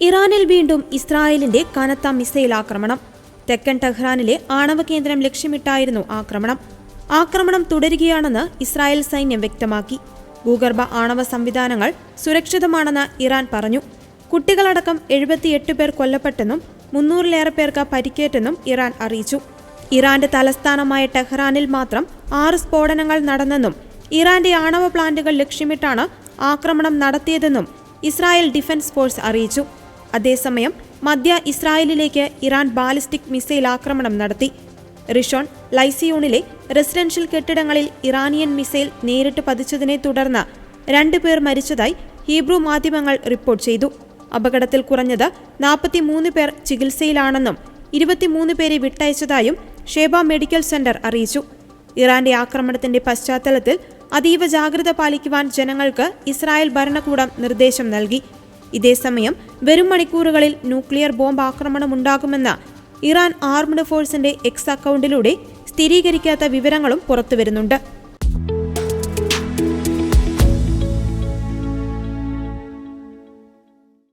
ഇറാനിൽ വീണ്ടും ഇസ്രായേലിന്റെ കനത്ത മിസൈൽ ആക്രമണം. തെക്കൻ ടെഹ്റാനിലെ ആണവ കേന്ദ്രം ലക്ഷ്യമിട്ടായിരുന്നു ആക്രമണം. ആക്രമണം തുടരുകയാണെന്ന് ഇസ്രായേൽ സൈന്യം വ്യക്തമാക്കി. ഭൂഗർഭ ആണവ സംവിധാനങ്ങൾ സുരക്ഷിതമാണെന്ന് ഇറാൻ പറഞ്ഞു. കുട്ടികളടക്കം എഴുപത്തിയെട്ട് പേർ കൊല്ലപ്പെട്ടെന്നും മുന്നൂറിലേറെ പേർക്ക് പരിക്കേറ്റെന്നും ഇറാൻ അറിയിച്ചു. ഇറാന്റെ തലസ്ഥാനമായ ടെഹ്റാനിൽ മാത്രം ആറ് സ്ഫോടനങ്ങൾ നടന്നെന്നും ഇറാന്റെ ആണവ പ്ലാന്റുകൾ ലക്ഷ്യമിട്ടാണ് ആക്രമണം നടത്തിയതെന്നും ഇസ്രായേൽ ഡിഫൻസ് ഫോഴ്സ് അറിയിച്ചു. അതേസമയം മധ്യ ഇസ്രായേലിലേക്ക് ഇറാൻ ബാലിസ്റ്റിക് മിസൈൽ ആക്രമണം നടത്തി. റിഷോൺ ലൈസിയോണിലെ റെസിഡൻഷ്യൽ കെട്ടിടങ്ങളിൽ ഇറാനിയൻ മിസൈൽ നേരിട്ട് പതിച്ചതിനെ തുടർന്ന് രണ്ടുപേർ മരിച്ചതായി ഹീബ്രു മാധ്യമങ്ങൾ റിപ്പോർട്ട് ചെയ്തു. അപകടത്തിൽ കുറഞ്ഞത് നാൽപ്പത്തിമൂന്ന് പേർ ചികിത്സയിലാണെന്നും ഇരുപത്തിമൂന്ന് പേരെ വിട്ടയച്ചതായും ഷേബ മെഡിക്കൽ സെന്റർ അറിയിച്ചു. ഇറാന്റെ ആക്രമണത്തിന്റെ പശ്ചാത്തലത്തിൽ അതീവ ജാഗ്രത പാലിക്കുവാൻ ജനങ്ങൾക്ക് ഇസ്രായേൽ ഭരണകൂടം നിർദ്ദേശം നൽകി. ഇതേസമയം വരും മണിക്കൂറുകളിൽ ന്യൂക്ലിയർ ബോംബ് ആക്രമണം ഉണ്ടാകുമെന്ന ഇറാൻ ആർമഡ് ഫോഴ്സിന്റെ എക്സ് അക്കൗണ്ടിലൂടെ സ്ഥിരീകരിക്കാത്ത വിവരങ്ങളും പുറത്തുവരുന്നുണ്ട്.